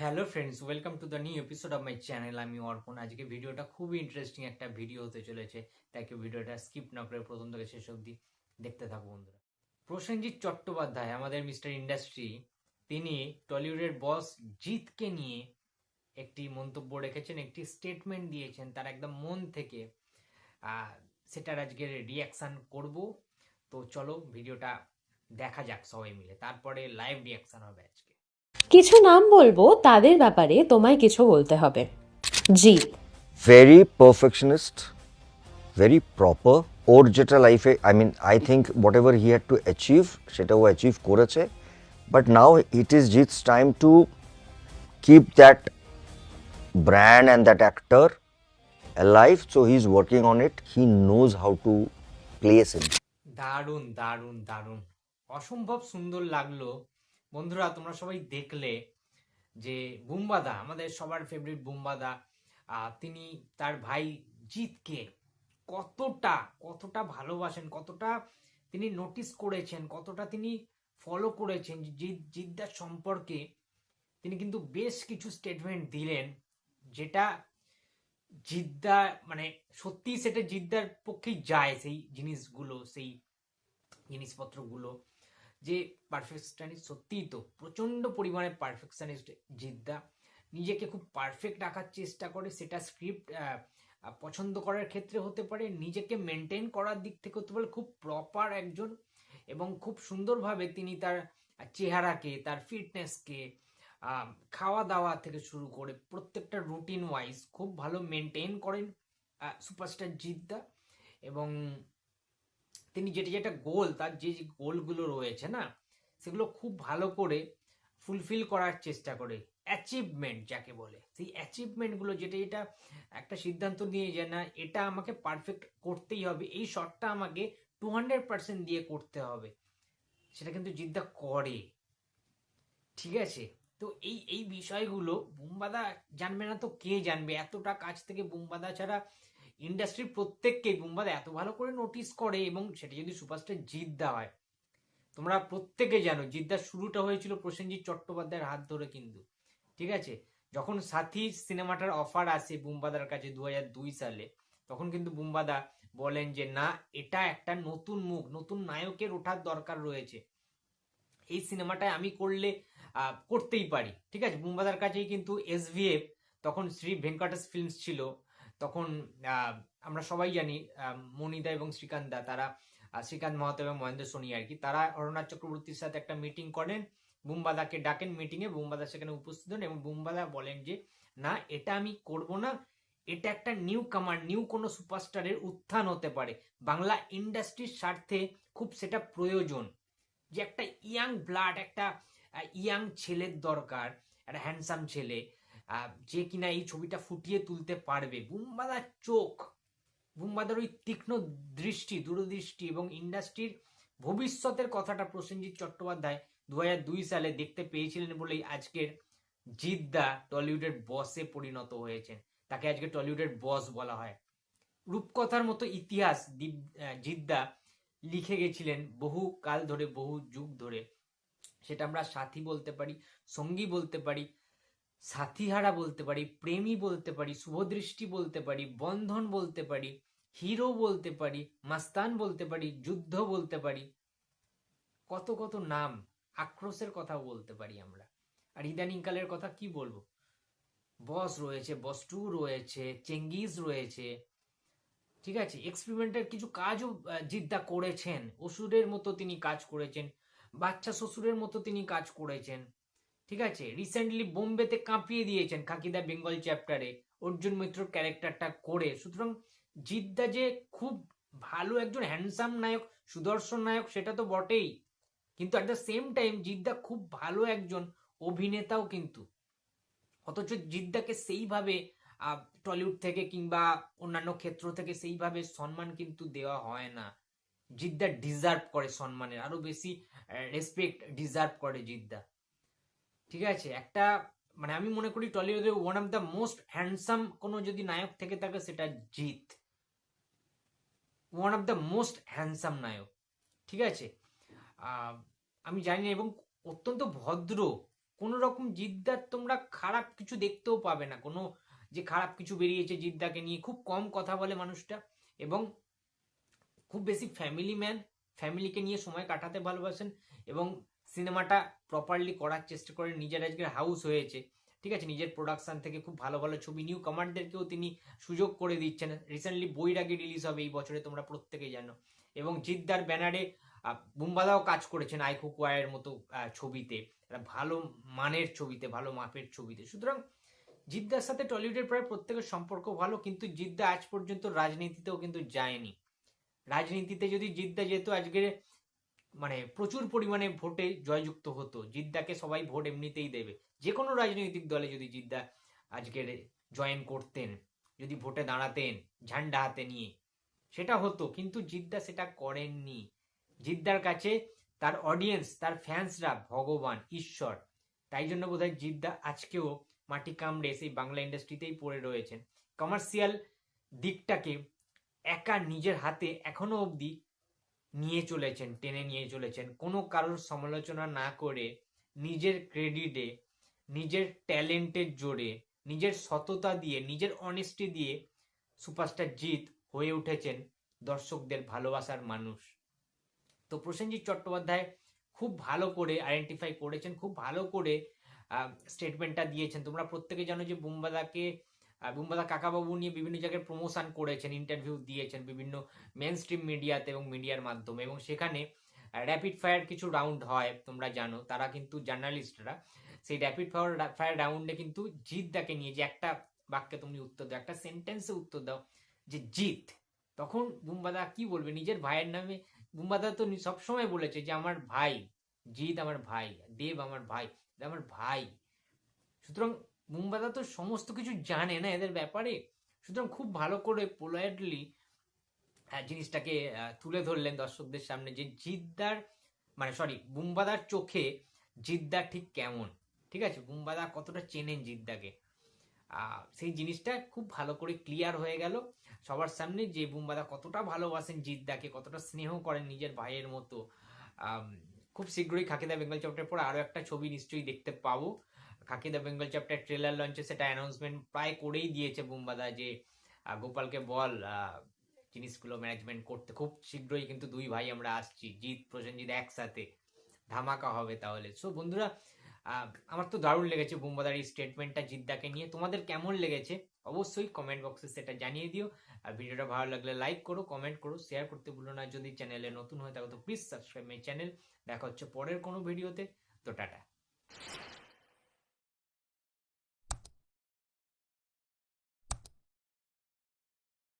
Hello friends welcome to the new episode of my channel আমি অর্পণ আজকে ভিডিওটা খুবই ইন্টারেস্টিং একটা ভিডিও হতে চলেছে। তাই কেউ ভিডিওটা স্কিপ না করে প্রথম থেকে শেষ অবধি দেখতে থাকো বন্ধুরা। প্রসেনজিৎ চট্টোপাধ্যায়, আমাদের মিস্টার ইন্ডাস্ট্রি তিনি টলিউডের বস জিতকে নিয়ে একটি মন্তব্য রেখেছেন, একটি স্টেটমেন্ট দিয়েছেন। তার একদম মন থেকে সেটার আজকে রিয়াকশান করব। তো চলো, ভিডিওটা দেখা যাক সবাই মিলে। তারপরে লাইভ রিয়াকশান হবে আজকে। কিছু নাম বলব তাদের ব্যাপারে তোমায় কিছু বলতে হবে। জি। ভেরি perfectionist, ভেরি প্রপার ওর যেটা লাইফে I mean I think whatever he had to achieve সেটা ও অ্যাচিভ করেছে। But now it is Jeet's time to keep that brand and that actor alive so he's working on it. He knows how to place him. দারুণ দারুণ দারুণ। অসম্ভব সুন্দর লাগল। বন্ধুরা, তোমরা সবাই দেখলে যে বুম্বাদা, আমাদের সবার ফেভারিট বুম্বাদা তিনি তার ভাই জিতকে কতটা কতটা ভালোবাসেন, কতটা তিনি নোটিস করেছেন, কতটা তিনি ফলো করেছেন জিৎ, জিদ্দার সম্পর্কে, তিনি কিন্তু বেশ কিছু স্টেটমেন্ট দিলেন যেটা জিদ্দা মানে সত্যি সেটা জিদ্দার পক্ষেই যায়, সেই জিনিসগুলো, সেই জিনিসপত্রগুলো। যে পারফেকশনিস্ট সত্যিই তো প্রচণ্ড পরিমাণে পারফেকশনিস্ট জিদ্দা। নিজেকে খুব পারফেক্ট রাখার চেষ্টা করে, সেটা স্ক্রিপ্ট পছন্দ করার ক্ষেত্রে হতে পারে, নিজেকে মেনটেন করার দিক থেকে হতে পারে, খুব প্রপার একজন এবং খুব সুন্দরভাবে তিনি তার চেহারাকে, তার ফিটনেসকে খাওয়া দাওয়া থেকে শুরু করে প্রত্যেকটা রুটিন ওয়াইজ খুব ভালো মেনটেন করেন সুপারস্টার জিদ্দা এবং তিনি যেটা যেটা গোল, তার যে গোলগুলো রয়েছে না, সেগুলো খুব ভালো করে ফুলফিল করার চেষ্টা করে। অ্যাচিভমেন্ট যাকে বলে। সেই অ্যাচিভমেন্টগুলো যেটা যেটা একটা সিদ্ধান্ত নিয়ে যে না, এটা আমাকে পারফেক্ট করতেই হবে, এই শটটা আমাকে টু হান্ড্রেড পার্সেন্ট দিয়ে করতে হবে, সেটা কিন্তু জিদ্দা করে। ঠিক আছে? তো এই এই বিষয়গুলো, বুম্বাদা জানবে না তো কে জানবে? এতটা কাছ থেকে বুম্বাদা ছাড়া ইন্ডাস্ট্রির প্রত্যেককে বুম্বাদা এত ভালো করে নোটিস করে এবং সেটা যদি সুপারস্টার জিদ্দা হয়, তোমরা প্রত্যেকে জানো, জিদ্দার শুরুটা হয়েছিল প্রসেনজিৎ চট্টোপাধ্যায়ের হাত ধরে কিন্তু। ঠিক আছে? যখন সাথী সিনেমাটার অফার আসে বুম্বাদার কাছে দু দুই সালে, তখন কিন্তু বুম্বাদা বলেন যে, না, এটা একটা নতুন মুখ, নতুন নায়কের ওঠার দরকার রয়েছে। এই সিনেমাটায় আমি করলে করতেই পারি। ঠিক আছে? বুম্বাদার কাছেই কিন্তু এসভিএফ তখন শ্রী ভেঙ্কটেশ ফিল্মস ছিল তখন আমরা সবাই জানি মনিদা এবং শ্রীকান্তদা তারা শ্রীকান্ত মাহাতো এবং মহেন্দ্র সোনি আর কি, তারা অরুণাথ চক্রবর্তীর সাথে একটা মিটিং করেন। বুম্বাদাকে ডাকেন মিটিংয়ে বুম্বাদা সেখানে উপস্থিত হন এবং বুম্বাদা বলেন যে, না, এটা আমি করব না, এটা একটা নিউ কামার নিউ কোনো সুপারস্টারের উত্থান হতে পারে। বাংলা ইন্ডাস্ট্রির স্বার্থে খুব সেটা প্রয়োজন। যে একটা ইয়াং ব্লাড একটা ইয়াং ছেলের দরকার, একটা হ্যান্ডসাম ছেলে যে কিনা এই ছবিটা ফুটিয়ে তুলতে পারবে। বুম্বাদার চোখ, বুম্বাদার ওই তীক্ষ্ণ দৃষ্টি, দূরদৃষ্টি এবং ইন্ডাস্ট্রির ভবিষ্যতের কথাটা প্রসেনজিৎ চট্টোপাধ্যায় দু দুই সালে দেখতে পেয়েছিলেন বলেই আজকের জিদ্দা টলিউডের বসে পরিণত হয়েছেন। তাকে আজকে টলিউডের বস বলা হয়। রূপকথার মতো ইতিহাস জিদ্দা লিখে গেছিলেন বহু কাল ধরে, বহু যুগ ধরে। সেটা আমরা সাথী বলতে পারি, সঙ্গী বলতে পারি সাথীহারা বলতে পারি, প্রেমী বলতে পারি, শুভদৃষ্টি বলতে পারি, বন্ধন বলতে পারি, হিরো বলতে পারি, মাস্তান বলতে পারি, যুদ্ধ বলতে পারি। কত কত নাম, আক্রোশের কথা বলতে পারি আমরা। আর ইদানিংকালের কথা কি বলব? বস রয়েছে, বস টু রয়েছে, চেঙ্গিজ রয়েছে, ঠিক আছে? এক্সপেরিমেন্টের কিছু কাজও জিদ্দা করেছেন। অসুরের মতো তিনি কাজ করেছেন, বাচ্চা শ্বশুরের মতো তিনি কাজ করেছেন। ঠিক আছে? রিসেন্টলি বোম্বেতে কাঁপিয়ে দিয়েছেন খাকিদা বেঙ্গল চ্যাপ্টারে অর্জুন মিত্র ক্যারেক্টারটা করে। সুতরাং জিদ্দা যে খুব ভালো একজন হ্যান্ডসাম নায়ক, সুদর্শন নায়ক, সেটা তো বটেই। কিন্তু অ্যাট দ্য সেম টাইম জিদ্দা খুব ভালো একজন অভিনেতাও কিন্তু। অথচ জিদ্দাকে সেইভাবে টলিউড থেকে কিংবা অন্যান্য ক্ষেত্র থেকে সেইভাবে সম্মান কিন্তু দেওয়া হয় না। জিদ্দা ডিজার্ভ করে সম্মানের, আরও বেশি রেসপেক্ট ডিজার্ভ করে জিদ্দা। ঠিক আছে? একটা মানে আমি মনে করি টলিউডের one of the most handsome কোনো যদি নায়ক থেকে থাকে সেটা Jeet. One of the most handsome নায়ক। ঠিক আছে? আমি জানি না, এবং অত্যন্ত ভদ্র। কোনো রকম জিদ্দার তোমরা খারাপ কিছু দেখতেও পাবে না। কোনো যে খারাপ কিছু বেরিয়েছে জিদ্দাকে নিয়ে, খুব কম কথা বলে মানুষটা। এবং খুব বেশি ফ্যামিলি ম্যান ফ্যামিলিকে নিয়ে সময় কাটাতে ভালোবাসেন। এবং সিনেমাটা প্রপারলি করার চেষ্টা করে নিজের আজকের হাউস হয়েছে। ঠিক আছে? নিজের প্রোডাকশান থেকে খুব ভালো ভালো ছবি। নিউ কমান্ডদেরকেও তিনি সুযোগ করে দিচ্ছেন। রিসেন্টলি বইরাগে রিলিজ হবে এই বছরে, তোমরা প্রত্যেকেই জানো। এবং জিদ্দার ব্যানারে বুম্বাদাও কাজ করেছেন আইকো কোয়ারের মতো ছবিতে। ভালো মানের ছবিতে, ভালো মাপের ছবিতে। সুতরাং জিদ্দার সাথে টলিউডের প্রায় প্রত্যেকের সম্পর্ক ভালো, কিন্তু জিদ্দা আজ পর্যন্ত রাজনীতিতেও কিন্তু যায়নি। রাজনীতিতে যদি জিদ্দা যেত, আজকের মানে প্রচুর পরিমাণে ভোটে জয়যুক্ত হতো। জিদ্দাকে সবাই ভোট এমনিতেই দেবে। যে কোনো রাজনৈতিক দলে যদি জিদ্দা আজকের জয়েন করতেন, যদি ভোটে দাঁড়াতেন, ঝান্ডা হাতে নিয়ে, সেটা হতো। কিন্তু জিদ্দা সেটা করেননি। জিদ্দার কাছে তার অডিয়েন্স তার ফ্যান্সরা ভগবান, ঈশ্বর। তাই জন্য বোধহয় জিদ্দা আজকেও মাটি কামড়ে সেই বাংলা ইন্ডাস্ট্রিতেই পড়ে রয়েছেন। কমার্শিয়াল দিকটাকে একা নিজের হাতে এখনও অবধি নিয়ে চলেছেন, টেনে নিয়ে চলেছেন। কোনো কারোর সমালোচনা না করে নিজের ক্রেডিটে নিজের ট্যালেন্টের জোরে, নিজের সততা দিয়ে, নিজের অনেস্টি দিয়ে সুপারস্টার জিৎ হয়ে উঠেছেন দর্শকদের ভালোবাসার মানুষ। তো প্রসেনজিৎ চট্টোপাধ্যায় খুব ভালো করে আইডেন্টিফাই করেছেন, খুব ভালো করে স্টেটমেন্টটা দিয়েছেন। তোমরা প্রত্যেকে জানো যে বুম্বাদাকে বুম্বাদা কাকাবাবু নিয়ে বিভিন্ন জায়গায় প্রমোশন করেছেন ইন্টারভিউ দিয়েছেন বিভিন্ন মেন স্ট্রিম মিডিয়াতে এবং মিডিয়ার মাধ্যমে। এবং সেখানে র্যাপিড ফায়ার কিছু রাউন্ড হয়, তোমরা জানো, তারা কিন্তু জার্নালিস্টরা সেই র্যাপিড ফায়ার ফায়ার রাউন্ডে কিন্তু জিতদাকে নিয়ে যে একটা বাক্যে তুমি উত্তর দাও, একটা সেন্টেন্সে উত্তর দাও যে জিত তখন বুম্বাদা কি বলবে? নিজের ভাইয়ের নামে, বুম্বাদা তো সবসময় বলেছে যে, আমার ভাই, জিৎ আমার ভাই, দেব আমার ভাই আমার ভাই। সুতরাং বুম্বাদা তো সমস্ত কিছু জানে না এদের ব্যাপারে। সুতরাং খুব ভালো করে পোলাইটলি জিনিসটাকে তুলে ধরলেন দর্শকদের সামনে যে জিদ্দার মানে সরি বুম্বাদার চোখে জিদ্দার ঠিক কেমন? ঠিক আছে? বুম্বাদা কতটা চেনেন জিদ্দাকে? সেই জিনিসটা খুব ভালো করে ক্লিয়ার হয়ে গেল। সবার সামনে যে বুম্বাদা কতটা ভালোবাসেন জিদ্দাকে, কতটা স্নেহ করেন নিজের ভাইয়ের মতো খুব শীঘ্রই খাকিদা বেঙ্গল চ্যাপ্টার পর আরও একটা ছবি নিশ্চয়ই দেখতে পাবো। খাকিদা বেঙ্গল চ্যাপ্টার ট্রেলার লঞ্চে সেটা অ্যানাউন্সমেন্ট প্রায় করেই দিয়েছে বুম্বাদা যে গোপালকে বল জিনিসগুলো ম্যানেজমেন্ট করতে। খুব শীঘ্রই কিন্তু দুই ভাই আমরা আসছি, জিৎ, প্রসেনজিৎ একসাথে। ধামাকা হবে তাহলে। সো বন্ধুরা আমার তো দারুণ লেগেছে বুম্বাদার এই স্টেটমেন্টটা জিদ্দাকে নিয়ে। তোমাদের কেমন লেগেছে? অবশ্যই কমেন্ট বক্সে সেটা জানিয়ে দিও। আর ভিডিওটা ভালো লাগলে লাইক করো কমেন্ট করো শেয়ার করতে ভুলো না। যদি চ্যানেলে নতুন হয়ে থাকো, তো প্লিজ সাবস্ক্রাইব মাই চ্যানেল দেখা হচ্ছে পরের কোনো ভিডিওতে তো টাটা।